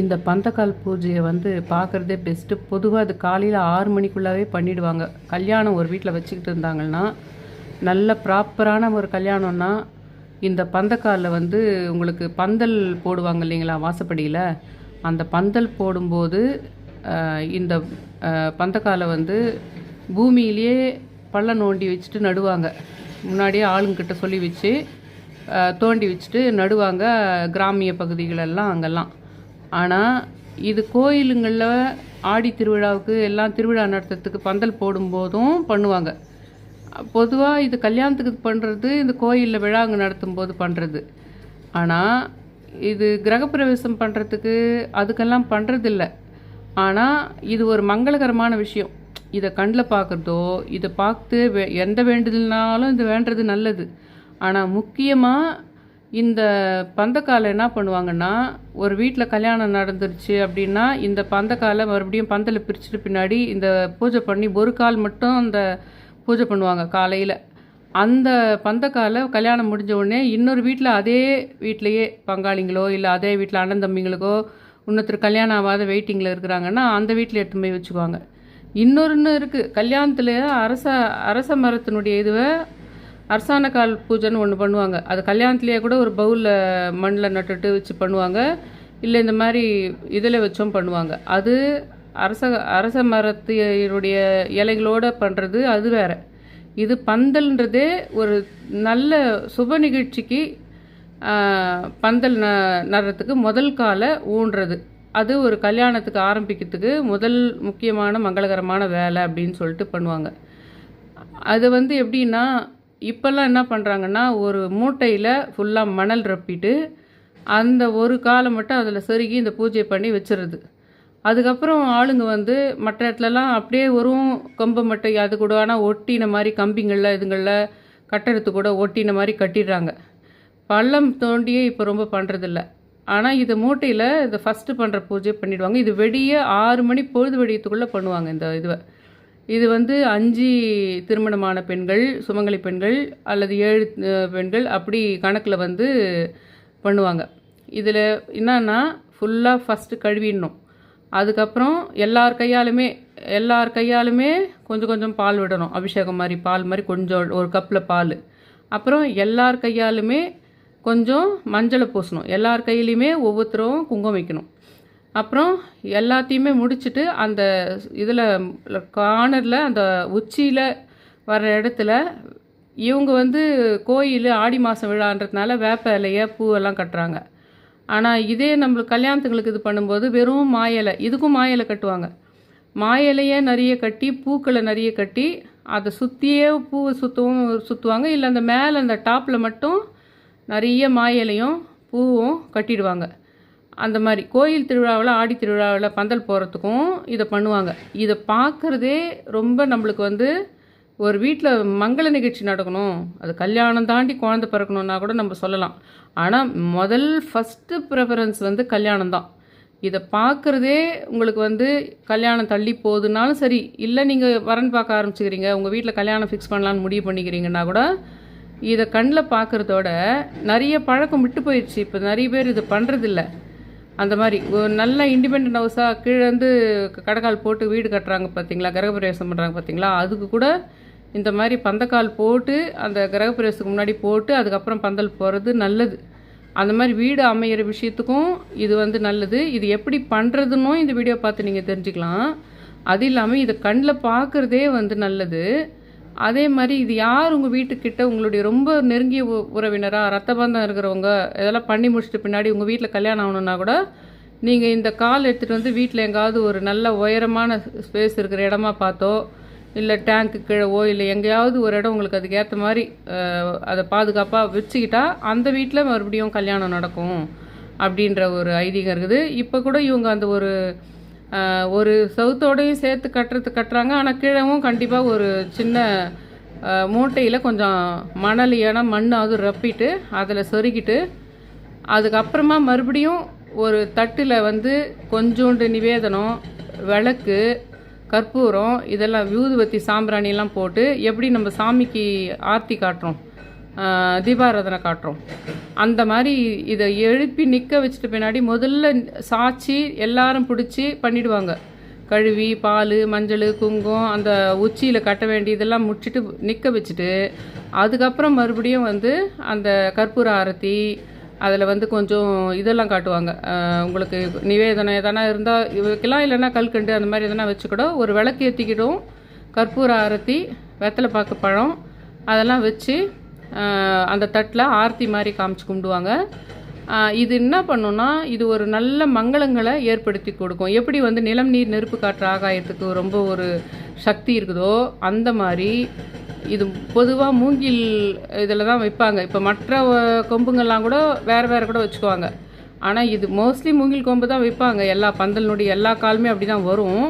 இந்த பந்தக்கால் பூஜையை வந்து பார்க்குறதே பெஸ்ட்டு பொதுவாக அது காலையில் ஆறு மணிக்குள்ளாவே பண்ணிடுவாங்க. கல்யாணம் ஒரு வீட்டில் வச்சுக்கிட்டு இருந்தாங்கன்னா நல்ல ப்ராப்பரான ஒரு கல்யாணம்னா இந்த பந்தக்காலில் வந்து உங்களுக்கு பந்தல் போடுவாங்க இல்லைங்களா வாசப்படியில்? அந்த பந்தல் போடும்போது இந்த பந்தக்காலை வந்து பூமியிலேயே பள்ளம் நோண்டி வச்சுட்டு நடுவாங்க. முன்னாடியே ஆளுங்கிட்ட சொல்லி வச்சு தோண்டி வச்சுட்டு நடுவாங்க கிராமிய பகுதிகளெல்லாம் அங்கெல்லாம். ஆனால் இது கோயிலுங்களில் ஆடி திருவிழாவுக்கு எல்லாம் திருவிழா நடத்துறதுக்கு பந்தல் போடும்போதும் பண்ணுவாங்க. பொதுவாக இது கல்யாணத்துக்கு பண்ணுறது இந்த கோயிலில் விழாங்க நடத்தும் போது பண்ணுறது ஆனால் இது கிரகப்பிரவேசம் பண்ணுறதுக்கு அதுக்கெல்லாம் பண்ணுறதில்ல ஆனால் இது ஒரு மங்களகரமான விஷயம். இதை கண்ணில் பார்க்குறதோ இதை பார்த்து வே- எந்த வேண்டுதல்னாலும் இது வேண்டுறது நல்லது. ஆனால் முக்கியமாக இந்த பந்தக்காலை என்ன பண்ணுவாங்கன்னா ஒரு வீட்டில் கல்யாணம் நடந்துருச்சு அப்படின்னா இந்த பந்தக்காலை மறுபடியும் பந்தலை பிரிச்சுட்டு பின்னாடி இந்த பூஜை பண்ணி ஒரு கால் மட்டும் அந்த பூஜை பண்ணுவாங்க காலையில். அந்த பந்தக்காலை கல்யாணம் முடிஞ்ச உடனே இன்னொரு வீட்டில் அதே வீட்டிலையே பங்காளிங்களோ இல்லை அதே வீட்டில் அண்ணன் தம்பிங்களுக்கோ இன்னொருத்தர் கல்யாணம் ஆகாத வெயிட்டிங்கில் இருக்கிறாங்கன்னா அந்த வீட்டில் எடுத்து போய் வச்சுக்குவாங்க. இன்னொன்று இருக்குது கல்யாணத்தில் அரச அரச மரத்தினுடைய இதுவை அரசாண கால் பூஜைன்னு ஒன்று பண்ணுவாங்க. அது கல்யாணத்துலேயே கூட ஒரு பவுலில் மண்ணில் நட்டுட்டு வச்சு பண்ணுவாங்க. இல்லை இந்த மாதிரி இதில் வச்சும் பண்ணுவாங்க. அது அரச அரச மரத்தினுடைய இலைகளோடு பண்ணுறது அது வேற. இது பந்தல்ன்றதே ஒரு நல்ல சுப நிகழ்ச்சிக்கு பந்தல் ந நடுறதுக்கு முதல் காலை ஊன்றது. அது ஒரு கல்யாணத்துக்கு ஆரம்பிக்கிறதுக்கு முதல் முக்கியமான மங்களகரமான வேலை அப்படின்னு சொல்லிட்டு பண்ணுவாங்க. அது வந்து எப்படின்னா இப்போல்லாம் என்ன பண்ணுறாங்கன்னா ஒரு மூட்டையில் ஃபுல்லாக மணல் ரப்பிட்டு அந்த ஒரு காலை மட்டும் அதில் செருகி இந்த பூஜை பண்ணி வச்சுருது. அதுக்கப்புறம் ஆளுங்க வந்து மற்ற இடத்துலலாம் அப்படியே வரும் கம்பு மட்டை அது கூட ஆனால் ஒட்டின மாதிரி கம்பிங்களில் இதுங்களில் கட்டடத்து கூட ஒட்டின மாதிரி கட்டிடுறாங்க. பள்ளம் தோண்டியே இப்போ ரொம்ப பண்ணுறதில்ல ஆனால் இது மூட்டையில் இந்த ஃபஸ்ட்டு பண்ணுற பூஜை பண்ணிவிடுவாங்க இது வெடியே ஆறு மணி பொழுது வெடியத்துக்குள்ளே பண்ணுவாங்க இந்த இதுவை. இது வந்து அஞ்சு திருமணமான பெண்கள் சுமங்கலி பெண்கள் அல்லது ஏழு பெண்கள் அப்படி கணக்கில் வந்து பண்ணுவாங்க. இதில் என்னன்னா ஃபுல்லாக ஃபஸ்ட்டு கழுவிடணும். அதுக்கப்புறம் எல்லார் கையாலுமே எல்லார் கையாலுமே கொஞ்சம் கொஞ்சம் பால் விடணும். அபிஷேகம் மாதிரி பால் மாதிரி கொஞ்சம் ஒரு கப்பில் பால். அப்புறம் எல்லார் கையாலுமே கொஞ்சம் மஞ்சளை பூசணும். எல்லார் கையிலையுமே ஒவ்வொருத்தரும் குங்குமம் வைக்கணும். அப்புறம் எல்லாத்தையுமே முடிச்சுட்டு அந்த இதில் கார்னரில் அந்த உச்சியில் வர இடத்துல இவங்க வந்து கோயில் ஆடி மாதம் விழான்றதுனால வேப்ப இலைய பூவெல்லாம் கட்டுறாங்க. ஆனால் இதே நம்மளுக்கு கல்யாணத்துங்களுக்கு இது பண்ணும்போது வெறும் மாயலை இதுக்கும் மாயலை கட்டுவாங்க. மாயலையே நிறைய கட்டி பூக்களை நிறைய கட்டி அதை சுற்றியே பூவை சுற்றவும் சுற்றுவாங்க இல்லை அந்த மேலே அந்த டாப்பில் மட்டும் நிறைய மாயலையும் பூவும் கட்டிடுவாங்க. அந்த மாதிரி கோயில் திருவிழாவில் ஆடி திருவிழாவில் பந்தல் போகிறதுக்கும் இதை பண்ணுவாங்க. இதை பார்க்குறதே ரொம்ப நம்மளுக்கு வந்து ஒரு வீட்டில் மங்கள நிகழ்ச்சி நடக்கணும். அது கல்யாணம் தாண்டி குழந்தை பிறக்கணுன்னா கூட நம்ம சொல்லலாம். ஆனால் முதல் ஃபஸ்ட்டு ப்ரிஃபரன்ஸ் வந்து கல்யாணம் தான். இதை பார்க்குறதே உங்களுக்கு வந்து கல்யாணம் தள்ளி போகுதுனாலும் சரி இல்லை நீங்கள் வரன் பார்க்க ஆரம்பிச்சுக்கிறீங்க உங்கள் வீட்டில் கல்யாணம் ஃபிக்ஸ் பண்ணலான்னு முடிவு பண்ணிக்கிறீங்கன்னா கூட இதை கண்ணில் பார்க்குறதோட நிறைய பழக்கம் விட்டு போயிடுச்சு. இப்போ நிறைய பேர் இது பண்ணுறதில்ல அந்த மாதிரி. ஒரு நல்ல இண்டிபெண்ட் ஹவுஸாக கீழே வந்து கடைக்கால் போட்டு வீடு கட்டுறாங்க பார்த்தீங்களா கிரகப்பிரவேசம் பண்ணுறாங்க பார்த்தீங்களா அதுக்கு கூட இந்த மாதிரி பந்தக்கால் போட்டு அந்த கிரகப்பிரவேசத்துக்கு முன்னாடி போட்டு அதுக்கப்புறம் பந்தல் போகிறது நல்லது. அந்த மாதிரி வீடு அமையிற விஷயத்துக்கும் இது வந்து நல்லது. இது எப்படி பண்ணுறதுன்னும் இந்த வீடியோ பார்த்து நீங்கள் தெரிஞ்சுக்கலாம். அது இல்லாமல் இதை கண்ணில் பார்க்குறதே வந்து நல்லது. அதே மாதிரி இது யார் உங்கள் வீட்டுக்கிட்ட உங்களுடைய ரொம்ப நெருங்கிய உ- ரத்த பந்தம் இருக்கிறவங்க இதெல்லாம் பண்ணி முடிச்சிட்டு பின்னாடி உங்கள் வீட்டில் கல்யாணம் ஆகணுன்னா கூட நீங்கள் இந்த கால் எடுத்துகிட்டு வந்து வீட்டில் எங்காவது ஒரு நல்ல உயரமான ஸ்பேஸ் இருக்கிற இடமா பார்த்தோ இல்லை டேங்க்கு கீழவோ இல்லை எங்கேயாவது ஒரு இடம் உங்களுக்கு அதுக்கு ஏற்ற மாதிரி அதை பாதுகாப்பாக வச்சுக்கிட்டா அந்த வீட்டில் மறுபடியும் கல்யாணம் நடக்கும் அப்படின்ற ஒரு ஐதீகம் இருக்குது. இப்போ கூட இவங்க அந்த ஒரு ஒரு சவுத்தோடையும் சேர்த்து கட்டுறது கட்டுறாங்க. ஆனால் கீழவும் கண்டிப்பாக ஒரு சின்ன மூட்டையில் கொஞ்சம் மணல் ஏன்னா அது ரப்பிட்டு அதில் சொருகிட்டு அதுக்கப்புறமா மறுபடியும் ஒரு தட்டில் வந்து கொஞ்சோண்டு நிவேதனம் விளக்கு கற்பூரம் இதெல்லாம் வியூதுபத்தி சாம்பிராணியெல்லாம் போட்டு எப்படி நம்ம சாமிக்கு ஆர்த்தி காட்டுறோம்? தீபாராதனை காட்டுறோம். அந்த மாதிரி இதை எழுப்பி நிற்க வச்சுட்டு பின்னாடி முதல்ல சாச்சி எல்லாரும் பிடிச்சி பண்ணிடுவாங்க. கழுவி பால் மஞ்சள் குங்குமம் அந்த உச்சியில் கட்ட வேண்டியதெல்லாம் முடிச்சிட்டு நிற்க வச்சுட்டு அதுக்கப்புறம் மறுபடியும் வந்து அந்த கற்பூர ஆரத்தி அதில் வந்து கொஞ்சம் இதெல்லாம் காட்டுவாங்க. உங்களுக்கு நிவேதனம் எதனா இருந்தால் வைக்கலாம் இல்லைன்னா கல்கண்டு அந்த மாதிரி எதனா வச்சுக்கூட ஒரு விளக்கு ஏற்றிக்கிடும் கற்பூர ஆரத்தி வெத்தலை பாக்கு பழம் அதெல்லாம் வச்சு அந்த தட்டில் ஆர்த்தி மாதிரி காமிச்சு கும்பிடுவாங்க. இது என்ன பண்ணுன்னா இது ஒரு நல்ல மங்களங்களை ஏற்படுத்தி கொடுக்கும். எப்படி வந்து நிலம் நீர் நெருப்பு காற்று ஆகாயத்துக்கு ரொம்ப ஒரு சக்தி இருக்குதோ அந்த மாதிரி இது பொதுவாக மூங்கில் இதில் தான் வைப்பாங்க. இப்போ மற்ற கொம்புங்கள்லாம் கூட வேறு வேறு கூட வச்சுக்குவாங்க. ஆனால் இது மோஸ்ட்லி மூங்கில் கொம்பு தான் வைப்பாங்க. எல்லா பந்தலினுடைய எல்லா காலுமே அப்படி தான் வரும்.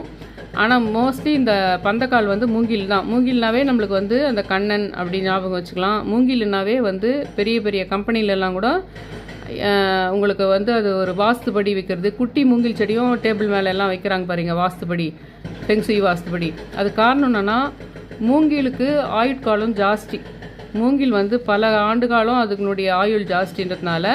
ஆனால் மோஸ்ட்லி இந்த பந்தக்கால் வந்து மூங்கில் தான். மூங்கில்னாவே நம்மளுக்கு வந்து அந்த கண்ணன் அப்படி ஞாபகம் வச்சுக்கலாம். மூங்கில்னாவே வந்து பெரிய பெரிய கம்பெனிலெல்லாம் கூட உங்களுக்கு வந்து அது ஒரு வாஸ்துபடி வைக்கிறது. குட்டி மூங்கில் செடியும் டேபிள் மேலே எல்லாம் வைக்கிறாங்க பாருங்க வாஸ்துபடி. பெங்சுய் வாஸ்துபடி. அது காரணம் என்னென்னா மூங்கிலுக்கு ஆயுட்காலம் ஜாஸ்தி. மூங்கில் வந்து பல ஆண்டு காலம் அதுனுடைய ஆயுள் ஜாஸ்தின்றதுனால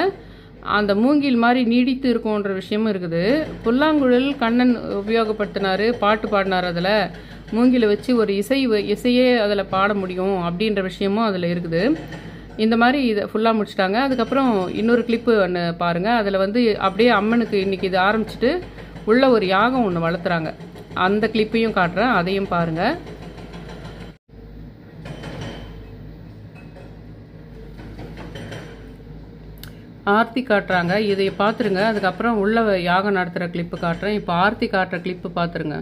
அந்த மூங்கில் மாதிரி நீடித்து இருக்கும்ன்ற விஷயமும் இருக்குது. புல்லாங்குழல் கண்ணன் உபயோகப்படுத்தினார் பாட்டு பாடினார் அதில். மூங்கில வச்சு ஒரு இசை வ- இசையே அதில் பாட முடியும் அப்படின்ற விஷயமும் அதில் இருக்குது. இந்த மாதிரி இதை ஃபுல்லாக முடிச்சிட்டாங்க. அதுக்கப்புறம் இன்னொரு கிளிப்பு ஒன்று பாருங்கள் அதில் வந்து அப்படியே அம்மனுக்கு இன்றைக்கி இது ஆரம்பிச்சிட்டு உள்ள ஒரு யாகம் ஒன்று வளர்த்துறாங்க. அந்த கிளிப்பையும் காட்டுறேன். அதையும் பாருங்கள் ஆர்த்தி காட்டுறாங்க. இதை பார்த்துருங்க அதுக்கப்புறம் உள்ளே யாகம் நடத்துகிற கிளிப்பு காட்டுறேன். இப்போ ஆர்த்தி காட்டுற கிளிப்பு பார்த்துருங்க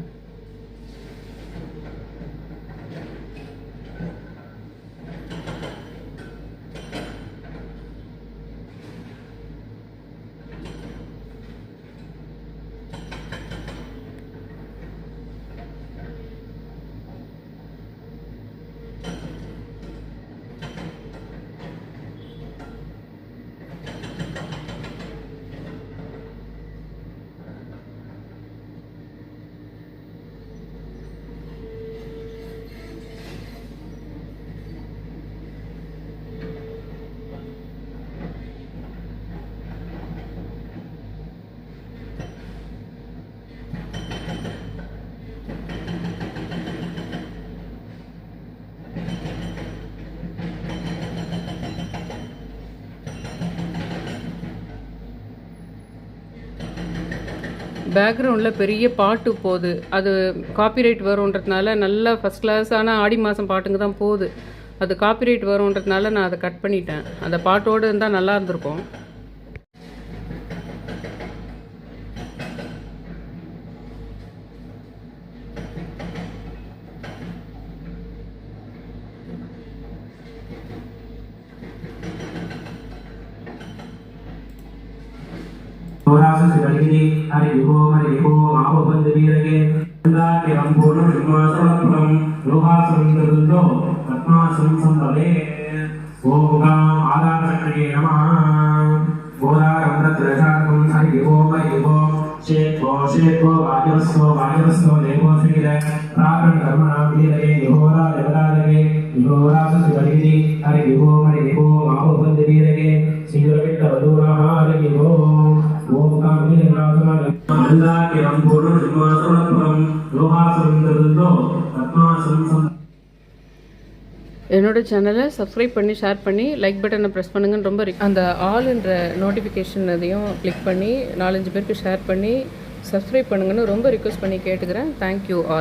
பேக்ரவுண்டில் பெரிய பாட்டு போகுது. அது காப்பிரைட் வரும்ன்றதுனால நல்ல ஃபஸ்ட் கிளாஸான ஆடி மாதம் பாட்டுங்க தான் போகுது. அது காப்பிரைட் வரும்ன்றதுனால நான் அதை கட் பண்ணிட்டேன். அந்த பாட்டோடு இருந்தால் நல்லா இருந்திருக்கும். होरासु शिवलिनी हरि विभो हरि विभो आपो बन्धवीरगे अन्दाके सम्पूर्ण ब्रह्मासमत्वं लोहासं ददुन्दो पद्मासं सम्भवे ॐ आदाचक्रे नमः घोरारम्रत्रशाकं हरि विभो हरि विभो शेत्वो शेत्वो वायवस्वो वायवस्वो देवो श्रीर प्राकण कर्मणां वीरगे विहोरा देवतालगे विहोरासु शिवलिनी हरि विभो हरि विभो आपो बन्धवीरगे श्रीरविट्टवधूनः பத்மாசனம் என்னோட சேனலை சப்ஸ்கிரைப் பண்ணி ஷேர் பண்ணி லைக் பட்டனை ப்ரெஸ் பண்ணுங்கன்னு ரொம்ப அந்த ஆளுன்ற நோட்டிஃபிகேஷன் அதையும் கிளிக் பண்ணி நாலஞ்சு பேருக்கு ஷேர் பண்ணி சப்ஸ்கிரைப் பண்ணுங்கன்னு ரொம்ப ரிக்வஸ்ட் பண்ணி கேட்டுக்கிறேன். Thank you all